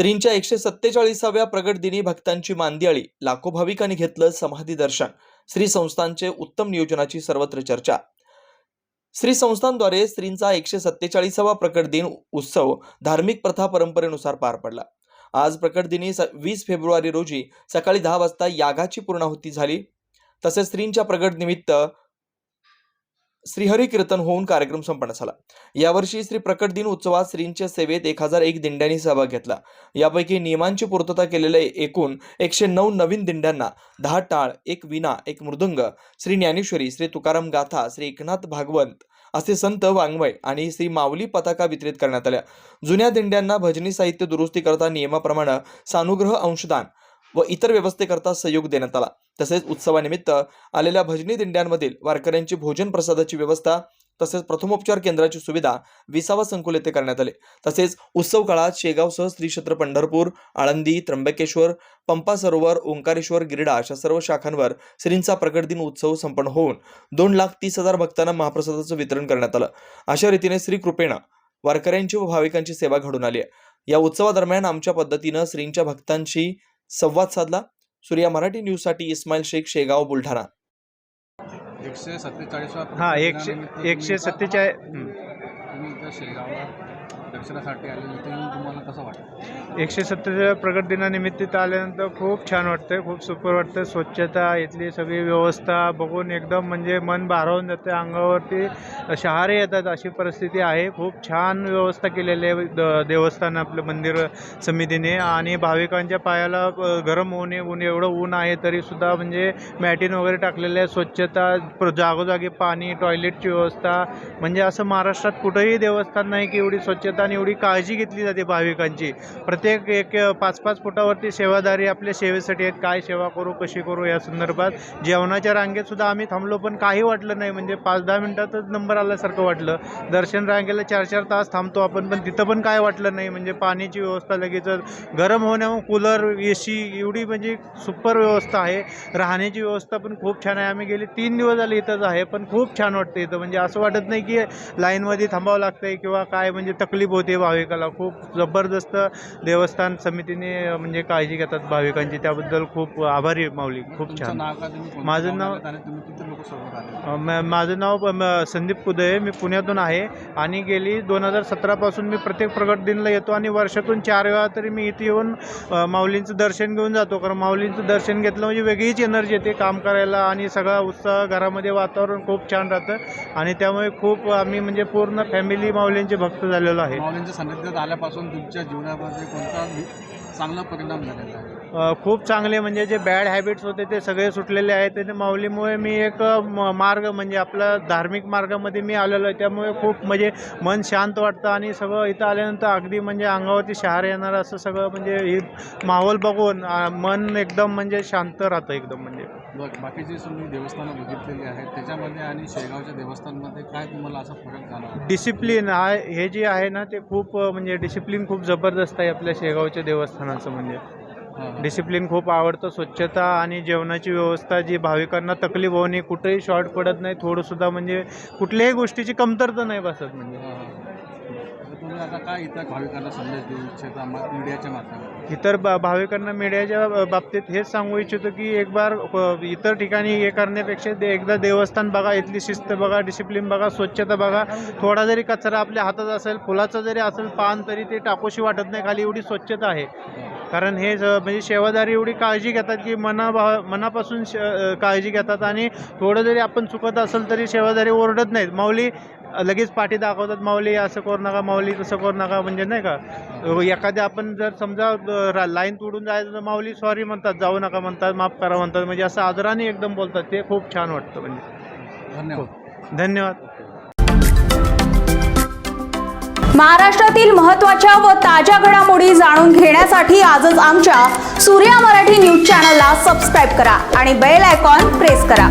श्रींच्या एकशे सत्तेचाळीसाव्या प्रगट दिनी भक्तांची मांदियाळी लाखो भाविकांनी घेतलं समाधी दर्शन. श्री संस्थांचे उत्तम नियोजनाची सर्वत्र चर्चा. श्री संस्थांद्वारे श्रींचा एकशे सत्तेचाळीसावा प्रकट दिन उत्सव धार्मिक प्रथा परंपरेनुसार पार पडला. आज प्रकट दिनी वीस फेब्रुवारी रोजी सकाळी दहा वाजता यागाची पूर्णाहुती झाली. तसेच श्रींच्या प्रगट निमित्त श्रीहरी कीर्तन होऊन कार्यक्रम संपन्न झाला. यावर्षी श्री प्रकट दिन उत्सवात श्रींच्या सेवेत एक हजार एक दिंड्यांनी सहभाग घेतला. यापैकी नियमांची पूर्तता केलेल्या एकूण एकशे नऊ नवीन दिंड्यांना दहा टाळ एक विना एक मृदुंग श्री ज्ञानेश्वरी श्री तुकाराम गाथा श्री एकनाथ भागवंत असे संत वाङ्मय आणि श्री माऊली पताका वितरित करण्यात आल्या. जुन्या दिंड्यांना भजनी साहित्य दुरुस्ती करता नियमाप्रमाणे सानुग्रह अंशदान व इतर व्यवस्थेकरता सहयोग देण्यात आला. तसेच उत्सवानिमित्त आलेल्या भजनी दिंड्यांमधील वारकऱ्यांची भोजन प्रसादाची व्यवस्था तसेच प्रथमोपचार केंद्राची सुविधा विसावा संकुल येथे करण्यात आले. तसेच उत्सव काळात शेगावसह श्री क्षेत्र पंढरपूर आळंदी त्र्यंबकेश्वर पंपा सरोवर ओंकारेश्वर गिरडा अशा सर्व शाखांवर श्रींचा प्रकट दिन उत्सव संपन्न होऊन दोन लाख तीस हजार भक्तांना महाप्रसादाचं वितरण करण्यात आलं. अशा रीतीने श्रीकृपेण वारकऱ्यांची व भाविकांची सेवा घडून आली आहे. या उत्सवादरम्यान आमच्या पद्धतीनं श्रींच्या भक्तांशी संवाद साधला. सूर्या मराठी न्यूजसाठी इस्माईल शेख शेगाव बुलढाणा. एकशे सत्तेचाळीसवा हा एकशे एकशे सत्तेचाळीस तुम्ही इथं शेगावला दर्शनासाठी आले इथे येऊन तुम्हाला कसं वाटतं? एकशे सत्तेच्या प्रगट दिनानिमित्त इथं आल्यानंतर खूप छान वाटतं खूप सुपर वाटतं स्वच्छता इथली सगळी व्यवस्था बघून एकदम म्हणजे मन भारावून जातं अंगावरती शहारे येतात अशी परिस्थिती आहे. खूप छान व्यवस्था केलेली आहे द- देवस्थान आपलं मंदिर समितीने. आणि भाविकांच्या पायाला गरम होऊ नये ऊन एवढं ऊन आहे तरीसुद्धा म्हणजे मॅटिन वगैरे टाकलेले आहे. स्वच्छता प्र- जागोजागी पाणी टॉयलेटची व्यवस्था. म्हणजे असं महाराष्ट्रात कुठंही देवस्थान नाही की एवढी स्वच्छता आणि एवढी काळजी घेतली जाते भाविकांची. प्रत्येक एक पाच पाच फुटावरती सेवादारी आपल्या सेवेसाठी आहेत. काय सेवा करू कशी करू या संदर्भात जेवणाच्या रांगेत सुद्धा आम्ही थांबलो पण काही वाटलं नाही. म्हणजे पाच दहा मिनटातच नंबर आल्यासारखं वाटलं. दर्शन रांगेला चार चार तास थांबतो आपण पण तिथं पण काय वाटलं नाही. म्हणजे पाण्याची व्यवस्था लगेच गरम होण्यामुळे कूलर ए सी एवढी म्हणजे सुपर व्यवस्था आहे. राहण्याची व्यवस्था पण खूप छान आहे. आम्ही गेले तीन दिवस झाले इथंच आहे पण खूप छान वाटतं इथं. म्हणजे असं वाटत नाही की लाईनमध्ये थांबावं लागतंय किंवा काय म्हणजे तकलीफ होते भाविकाला. खूप जबरदस्त देवस्थान समितीने म्हणजे काळजी घेतात भाविकांची. त्याबद्दल खूप आभारी आहे माऊली. खूप छान. माझं नाव- म- माझं नाव म- संदीप कुदळे. मी पुण्यातून आहे आणि गेली दोन हजार सतरापासून मी प्रत्येक प्रगट दिनला येतो आणि वर्षातून चार वेळा तरी मी इथे येऊन माऊलींचं दर्शन घेऊन जातो. कारण माऊलींचं दर्शन घेतलं म्हणजे वेगळीच एनर्जी येते काम करायला आणि सगळा उत्साह घरामध्ये वातावरण खूप छान राहतं आणि त्यामुळे खूप आम्ही म्हणजे पूर्ण फॅमिली माऊलींचे भक्त झालेलो आहे. माऊलींच्या सान्निध्यात आल्यापासून तुमच्या जीवनामध्ये कोणता चांगला परिणाम झालेला आहे. अ, खूप चांगले म्हणजे जे बॅड हॅबिट्स होते ते सगळे सुटलेले आहेत आणि माऊलीमुळे मी एक म- मार्ग म्हणजे आपला धार्मिक मार्गामध्ये मी आलेलो आहे. त्यामुळे खूप म्हणजे मन शांत वाटतं आणि सगळं इथं आल्यानंतर अगदी म्हणजे अंगावरती शहार येणार असं सगळं म्हणजे हे माहोल बघून अ, मन एकदम म्हणजे शांत राहतं एकदम म्हणजे. बघ बाकीची तुम्ही देवस्थानं बघितलेली आहेत. त्याच्यामध्ये आणि शेगावच्या देवस्थानमध्ये काय तुम्हाला असा फरक जाणवला डिसिप्लिन हा हे जे आहे ना ते खूप अ, म्हणजे डिसिप्लिन खूप जबरदस्त आहे आपल्या शेगावच्या देवस्थानाचं म्हणजे. डिसिप्लिन खूप आवडतं स्वच्छता आणि जेवणाची व्यवस्था जी भाविकांना तकलीफ होऊ नये कुठेही शॉर्ट पडत नाही थोडंसुद्धा म्हणजे कुठल्याही गोष्टीची कमतरता नाही बसत म्हणजे. तुम्ही आता काय इथं भाविकांना संदेश देऊ इच्छिता मीडियाच्या माध्यमातून? इतर बा भाविकांना मीडियाच्या बाबतीत हेच सांगू इच्छितो की एक बार इतर ठिकाणी हे करण्यापेक्षा दे एकदा देवस्थान बघा इथली शिस्त बघा डिसिप्लिन बघा स्वच्छता बघा. थोडा जरी कचरा आपल्या हातात असेल फुलाचा जरी असेल पान तरी ते टाकूशी वाटत नाही खाली एवढी स्वच्छता आहे. कारण हे ज- म्हणजे सेवादारी एवढी काळजी घेतात की मना मनापासून काळजी घेतात आणि थोडं जरी आपण चुकत असेल तरी सेवादारी ओरडत नाहीत. माऊली लगेच पाठी दाखवतात माऊली असं करू नका माऊली तसं करू नका म्हणजे नाही का? एखाद्या आपण जर समजा लाईन तोडून जायचं तर माऊली सॉरी म्हणतात जाऊ नका म्हणतात माफ करा म्हणतात म्हणजे असं आदराने एकदम बोलतात ते खूप छान वाटतं म्हणजे. धन्यवाद. धन्यवाद. महाराष्ट्रातील महत्त्वाच्या व ताज्या घडामोडी जाणून घेण्यासाठी आजच आमच्या सूर्या मराठी न्यूज चॅनलला सबस्क्राईब करा आणि बेल आयकॉन प्रेस करा.